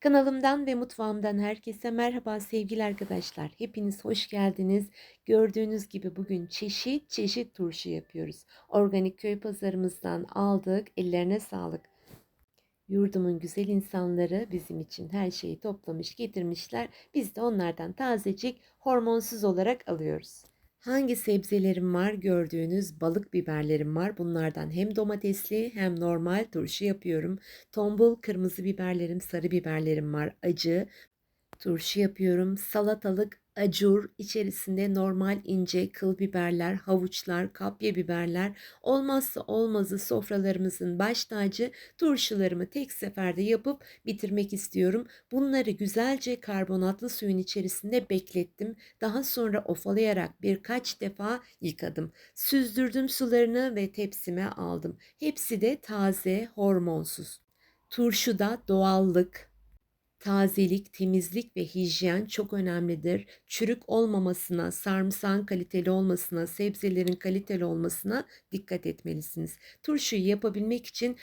Kanalımdan ve mutfağımdan herkese merhaba sevgili arkadaşlar. Hepiniz hoş geldiniz. Gördüğünüz gibi bugün çeşit çeşit turşu yapıyoruz. Organik köy pazarımızdan aldık. Ellerine sağlık. Yurdumun güzel insanları bizim için her şeyi toplamış getirmişler. Biz de onlardan tazecik hormonsuz olarak alıyoruz. Hangi sebzelerim var gördüğünüz balık biberlerim var. Bunlardan hem domatesli hem normal turşu yapıyorum. Tombul kırmızı biberlerim, sarı biberlerim var. Acı turşu yapıyorum. Salatalık, acur, içerisinde normal ince kıl biberler, havuçlar, kapya biberler. Olmazsa olmazı sofralarımızın baş tacı turşularımı tek seferde yapıp bitirmek istiyorum. Bunları güzelce karbonatlı suyun içerisinde beklettim. Daha sonra ofalayarak birkaç defa yıkadım. Süzdürdüm sularını ve tepsime aldım. Hepsi de taze, hormonsuz. Turşuda doğallık, tazelik, temizlik ve hijyen çok önemlidir. Çürük olmamasına, sarımsağın kaliteli olmasına, sebzelerin kaliteli olmasına dikkat etmelisiniz. Turşuyu yapabilmek için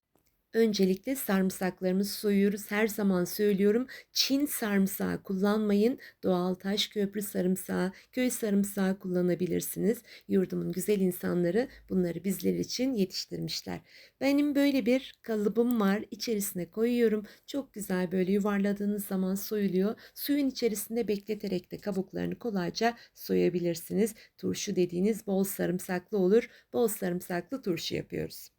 Öncelikle sarımsaklarımızı soyuyoruz. Her zaman söylüyorum Çin sarımsağı kullanmayın. Doğal taş köprü sarımsağı, köy sarımsağı kullanabilirsiniz. Yurdumun güzel insanları bunları bizler için yetiştirmişler. Benim böyle bir kalıbım var. İçerisine koyuyorum. Çok güzel böyle yuvarladığınız zaman soyuluyor. Suyun içerisinde bekleterek de kabuklarını kolayca soyabilirsiniz. Turşu dediğiniz bol sarımsaklı olur. Bol sarımsaklı turşu yapıyoruz.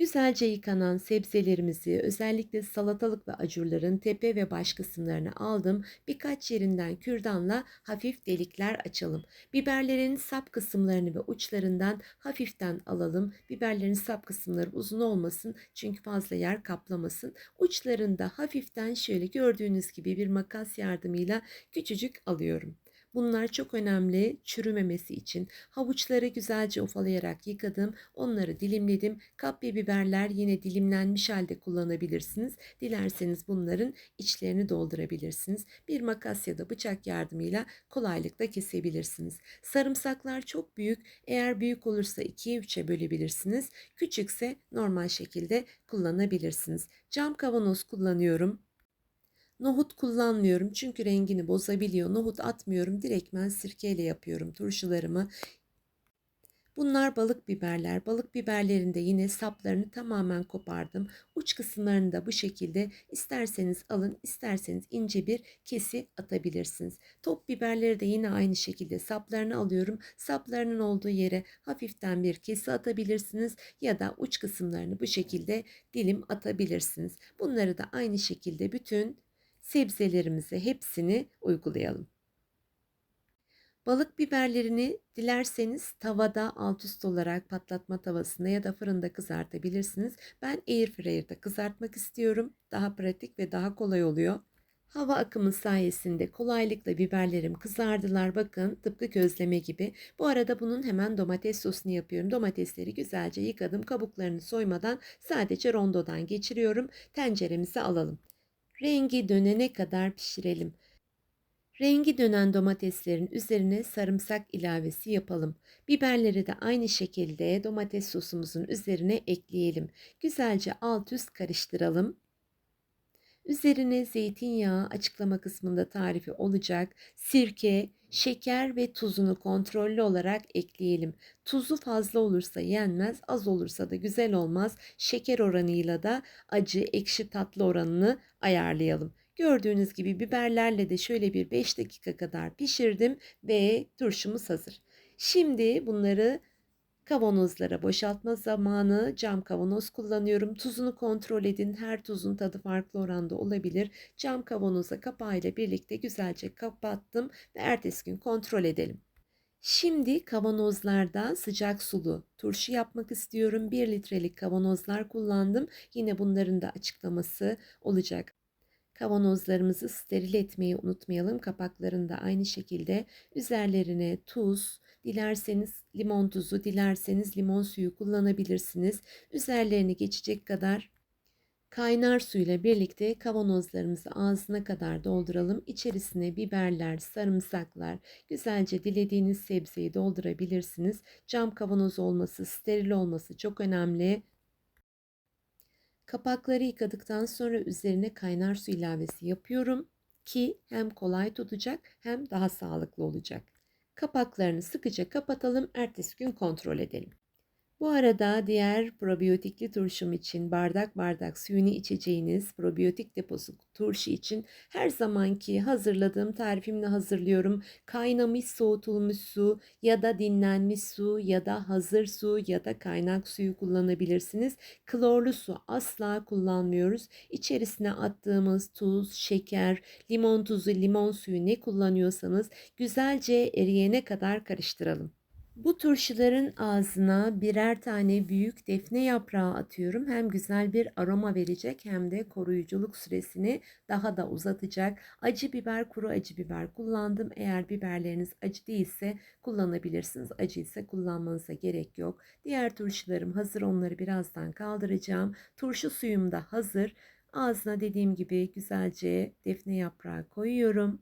Güzelce yıkanan sebzelerimizi özellikle salatalık ve acurların tepe ve baş kısımlarını aldım. Birkaç yerinden kürdanla hafif delikler açalım. Biberlerin sap kısımlarını ve uçlarından hafiften alalım. Biberlerin sap kısımları uzun olmasın çünkü fazla yer kaplamasın. Uçlarında hafiften şöyle gördüğünüz gibi bir makas yardımıyla küçücük alıyorum. Bunlar çok önemli çürümemesi için. Havuçları güzelce ufalayarak yıkadım. Onları dilimledim. Kapya biberler yine dilimlenmiş halde kullanabilirsiniz. Dilerseniz bunların içlerini doldurabilirsiniz. Bir makas ya da bıçak yardımıyla kolaylıkla kesebilirsiniz. Sarımsaklar çok büyük. Eğer büyük olursa 2'ye 3'e bölebilirsiniz. Küçükse normal şekilde kullanabilirsiniz. Cam kavanoz kullanıyorum. Nohut kullanmıyorum çünkü rengini bozabiliyor. Nohut atmıyorum. Direktmen sirkeyle yapıyorum turşularımı. Bunlar balık biberler. Balık biberlerinde yine saplarını tamamen kopardım. Uç kısımlarını da bu şekilde isterseniz alın, isterseniz ince bir kesi atabilirsiniz. Top biberleri de yine aynı şekilde saplarını alıyorum. Saplarının olduğu yere hafiften bir kesi atabilirsiniz ya da uç kısımlarını bu şekilde dilim atabilirsiniz. Bunları da aynı şekilde bütün sebzelerimize hepsini uygulayalım. Balık biberlerini dilerseniz tavada alt üst olarak patlatma tavasında ya da fırında kızartabilirsiniz. Ben airfryer'da kızartmak istiyorum. Daha pratik ve daha kolay oluyor. Hava akımı sayesinde kolaylıkla biberlerim kızardılar. Bakın tıpkı közleme gibi. Bu arada bunun hemen domates sosunu yapıyorum. Domatesleri güzelce yıkadım. Kabuklarını soymadan sadece rondodan geçiriyorum. Tenceremize alalım. Rengi dönene kadar pişirelim. Rengi dönen domateslerin üzerine sarımsak ilavesi yapalım. Biberleri de aynı şekilde domates sosumuzun üzerine ekleyelim. Güzelce alt üst karıştıralım. Üzerine zeytinyağı açıklama kısmında tarifi olacak. Sirke, şeker ve tuzunu kontrollü olarak ekleyelim. Tuzu fazla olursa yenmez, az olursa da güzel olmaz. Şeker oranıyla da acı, ekşi tatlı oranını ayarlayalım. Gördüğünüz gibi biberlerle de şöyle bir 5 dakika kadar pişirdim ve turşumuz hazır. Şimdi bunları Kavanozlara boşaltma zamanı cam kavanoz kullanıyorum. Tuzunu kontrol edin. Her tuzun tadı farklı oranda olabilir. Cam kavanoza kapağıyla birlikte güzelce kapattım ve ertesi gün kontrol edelim. Şimdi kavanozlarda sıcak sulu turşu yapmak istiyorum. 1 litrelik kavanozlar kullandım. Yine bunların da açıklaması olacak. Kavanozlarımızı steril etmeyi unutmayalım. Kapaklarını da aynı şekilde üzerlerine tuz, dilerseniz limon tuzu, dilerseniz limon suyu kullanabilirsiniz. Üzerlerine geçecek kadar kaynar suyla birlikte kavanozlarımızı ağzına kadar dolduralım. İçerisine biberler, sarımsaklar, güzelce dilediğiniz sebzeyi doldurabilirsiniz. Cam kavanoz olması, steril olması çok önemli. Kapakları yıkadıktan sonra üzerine kaynar su ilavesi yapıyorum ki hem kolay tutacak hem daha sağlıklı olacak. Kapaklarını sıkıca kapatalım, ertesi gün kontrol edelim. Bu arada diğer probiyotikli turşum için bardak bardak suyunu içeceğiniz probiyotik deposu turşu için her zamanki hazırladığım tarifimle hazırlıyorum. Kaynamış soğutulmuş su ya da dinlenmiş su ya da hazır su ya da kaynak suyu kullanabilirsiniz. Klorlu su asla kullanmıyoruz. İçerisine attığımız tuz, şeker, limon tuzu, limon suyu ne kullanıyorsanız güzelce eriyene kadar karıştıralım. Bu turşuların ağzına birer tane büyük defne yaprağı atıyorum. Hem güzel bir aroma verecek hem de koruyuculuk süresini daha da uzatacak. Acı biber, kuru acı biber kullandım. Eğer biberleriniz acı değilse kullanabilirsiniz. Acı ise kullanmanıza gerek yok. Diğer turşularım hazır. Onları birazdan kaldıracağım. Turşu suyum da hazır. Ağzına dediğim gibi güzelce defne yaprağı koyuyorum.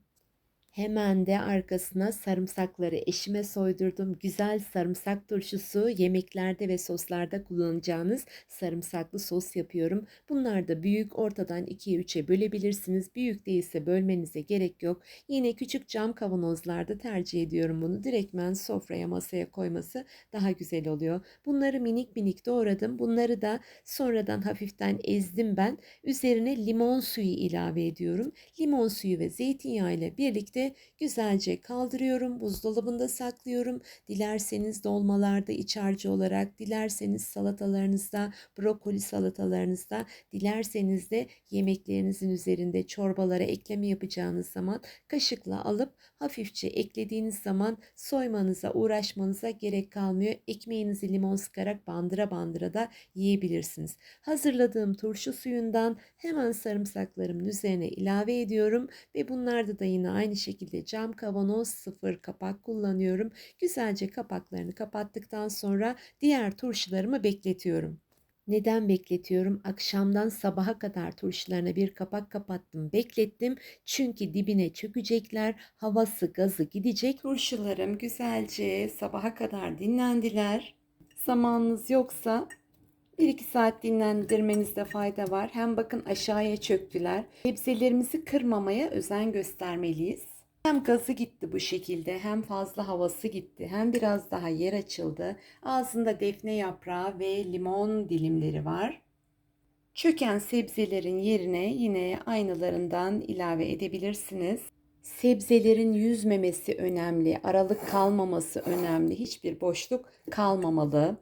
Hemen de arkasına sarımsakları eşime soydurdum. Güzel sarımsak turşusu yemeklerde ve soslarda kullanacağınız sarımsaklı sos yapıyorum. Bunlar da büyük ortadan 2'ye 3'e bölebilirsiniz. Büyük değilse bölmenize gerek yok. Yine küçük cam kavanozlarda tercih ediyorum bunu. Direktmen sofraya masaya koyması daha güzel oluyor. Bunları minik minik doğradım. Bunları da sonradan hafiften ezdim ben. Üzerine limon suyu ilave ediyorum. Limon suyu ve zeytinyağı ile birlikte güzelce kaldırıyorum. Buzdolabında saklıyorum. Dilerseniz dolmalarda iç harcı olarak, dilerseniz salatalarınızda, brokoli salatalarınızda, dilerseniz de yemeklerinizin üzerinde çorbalara ekleme yapacağınız zaman kaşıkla alıp hafifçe eklediğiniz zaman soymanıza, uğraşmanıza gerek kalmıyor. Ekmeğinizi limon sıkarak bandıra bandıra da yiyebilirsiniz. Hazırladığım turşu suyundan hemen sarımsaklarımın üzerine ilave ediyorum ve bunlarda da yine aynı şekilde cam kavanoz sıfır kapak kullanıyorum. Güzelce kapaklarını kapattıktan sonra diğer turşularımı bekletiyorum. Neden bekletiyorum? Akşamdan sabaha kadar turşularına bir kapak kapattım, beklettim. Çünkü dibine çökecekler, havası, gazı gidecek. Turşularım güzelce sabaha kadar dinlendiler. Zamanınız yoksa 1-2 saat dinlendirmenizde fayda var. Hem bakın aşağıya çöktüler. Sebzelerimizi kırmamaya özen göstermeliyiz. Hem gazı gitti bu şekilde hem fazla havası gitti hem biraz daha yer açıldı. Ağzında defne yaprağı ve limon dilimleri var. Çöken sebzelerin yerine yine aynılarından ilave edebilirsiniz. Sebzelerin yüzmemesi önemli, aralık kalmaması önemli, hiçbir boşluk kalmamalı.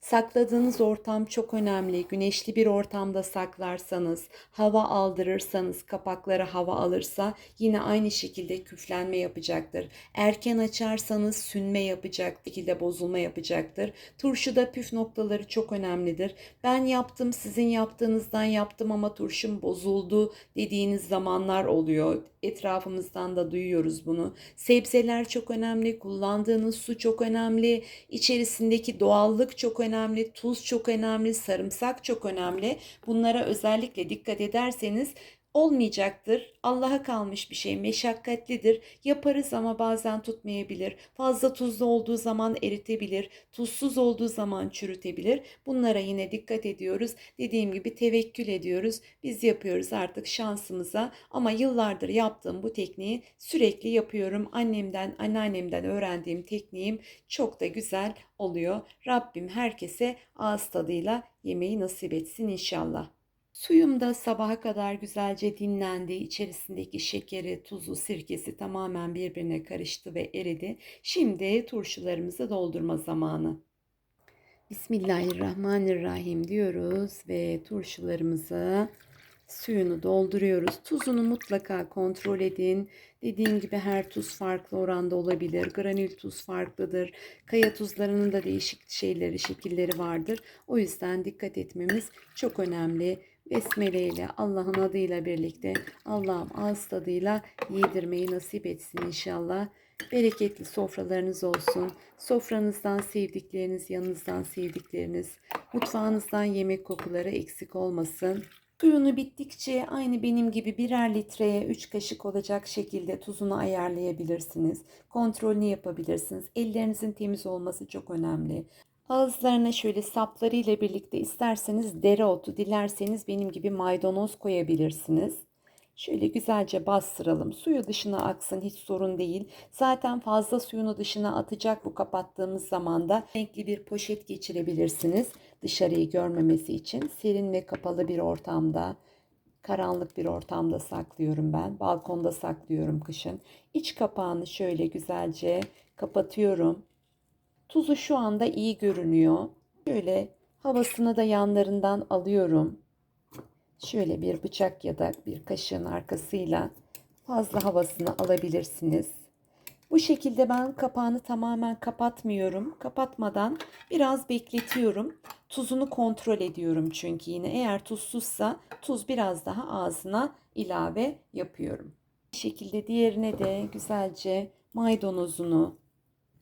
Sakladığınız ortam çok önemli. Güneşli bir ortamda saklarsanız, hava aldırırsanız, kapakları hava alırsa yine aynı şekilde küflenme yapacaktır. Erken açarsanız sünme yapacak, şekilde bozulma yapacaktır. Turşuda püf noktaları çok önemlidir. Ben yaptım, sizin yaptığınızdan yaptım ama turşum bozuldu dediğiniz zamanlar oluyor. Etrafımızdan da duyuyoruz bunu. Sebzeler çok önemli, kullandığınız su çok önemli, içerisindeki doğallık çok önemli tuz çok önemli, sarımsak çok önemli. Bunlara özellikle dikkat ederseniz olmayacaktır. Allah'a kalmış bir şey, meşakkatlidir. Yaparız ama bazen tutmayabilir. Fazla tuzlu olduğu zaman eritebilir. Tuzsuz olduğu zaman çürütebilir. Bunlara yine dikkat ediyoruz. Dediğim gibi tevekkül ediyoruz. Biz yapıyoruz artık şansımıza. Ama yıllardır yaptığım bu tekniği sürekli yapıyorum. Annemden, anneannemden öğrendiğim tekniğim çok da güzel oluyor. Rabbim herkese ağız tadıyla yemeği nasip etsin inşallah. Suyum da sabaha kadar güzelce dinlendi. İçerisindeki şekeri, tuzu, sirkesi tamamen birbirine karıştı ve eridi. Şimdi turşularımızı doldurma zamanı. Bismillahirrahmanirrahim diyoruz ve turşularımızı suyunu dolduruyoruz. Tuzunu mutlaka kontrol edin. Dediğim gibi her tuz farklı oranda olabilir. Granül tuz farklıdır. Kaya tuzlarının da değişik şeyleri, şekilleri vardır. O yüzden dikkat etmemiz çok önemli. Besmele ile Allah'ın adıyla birlikte Allah'ım ağız tadıyla yedirmeyi nasip etsin inşallah. Bereketli sofralarınız olsun. Sofranızdan sevdikleriniz, yanınızdan sevdikleriniz, mutfağınızdan yemek kokuları eksik olmasın. Suyunu bittikçe aynı benim gibi birer litreye 3 kaşık olacak şekilde tuzunu ayarlayabilirsiniz. Kontrolünü yapabilirsiniz. Ellerinizin temiz olması çok önemli. Ağızlarına şöyle sapları ile birlikte isterseniz dereotu, dilerseniz benim gibi maydanoz koyabilirsiniz. Şöyle güzelce bastıralım. Suyu dışına aksın hiç sorun değil. Zaten fazla suyunu dışına atacak bu kapattığımız zaman da renkli bir poşet geçirebilirsiniz. Dışarıyı görmemesi için serin ve kapalı bir ortamda, karanlık bir ortamda saklıyorum ben. Balkonda saklıyorum kışın. İç kapağını şöyle güzelce kapatıyorum. Tuzu şu anda iyi görünüyor. Şöyle havasını da yanlarından alıyorum. Şöyle bir bıçak ya da bir kaşığın arkasıyla fazla havasını alabilirsiniz. Bu şekilde ben kapağını tamamen kapatmıyorum. Kapatmadan biraz bekletiyorum. Tuzunu kontrol ediyorum çünkü yine eğer tuzsuzsa tuz biraz daha ağzına ilave yapıyorum. Bu şekilde diğerine de güzelce maydanozunu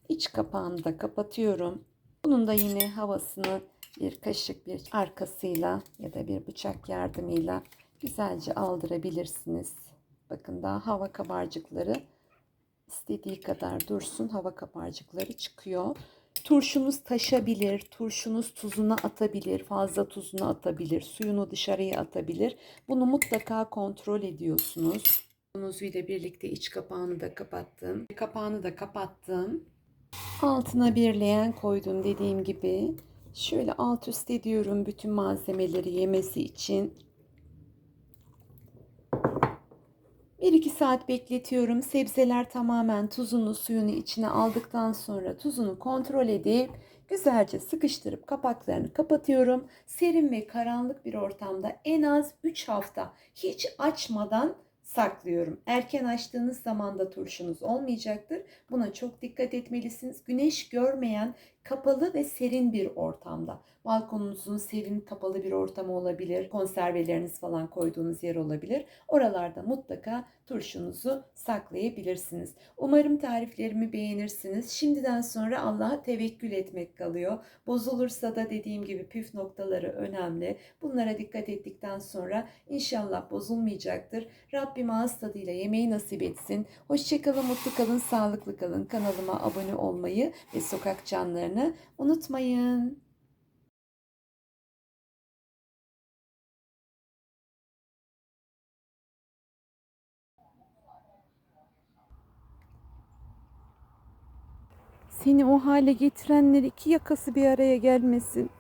iç kapağını da kapatıyorum. Bunun da yine havasını bir kaşık bir arkasıyla ya da bir bıçak yardımıyla güzelce aldırabilirsiniz. Bakın daha hava kabarcıkları istediği kadar dursun. Hava kabarcıkları çıkıyor. Turşunuz taşabilir, turşunuz tuzuna atabilir, fazla tuzunu atabilir, suyunu dışarıya atabilir. Bunu mutlaka kontrol ediyorsunuz. Tuzunuzu ile birlikte iç kapağını da kapattım. Kapağını da kapattım. Altına bir leğen koydum dediğim gibi. Şöyle alt üst ediyorum bütün malzemeleri yemesi için. 1-2 saat bekletiyorum. Sebzeler tamamen tuzunu, suyunu içine aldıktan sonra tuzunu kontrol edip güzelce sıkıştırıp kapaklarını kapatıyorum. Serin ve karanlık bir ortamda en az 3 hafta hiç açmadan saklıyorum. Erken açtığınız zaman da turşunuz olmayacaktır. Buna çok dikkat etmelisiniz. Güneş görmeyen kapalı ve serin bir ortamda. Balkonunuzun serin kapalı bir ortamı olabilir. Konserveleriniz falan koyduğunuz yer olabilir. Oralarda mutlaka turşunuzu saklayabilirsiniz. Umarım tariflerimi beğenirsiniz. Şimdiden sonra Allah'a tevekkül etmek kalıyor. Bozulursa da dediğim gibi püf noktaları önemli. Bunlara dikkat ettikten sonra inşallah bozulmayacaktır. Rabbim ağız tadıyla yemeği nasip etsin. Hoşçakalın, mutlu kalın, sağlıklı kalın. Kanalıma abone olmayı ve sokak canlarını unutmayın. Seni o hale getirenler iki yakası bir araya gelmesin.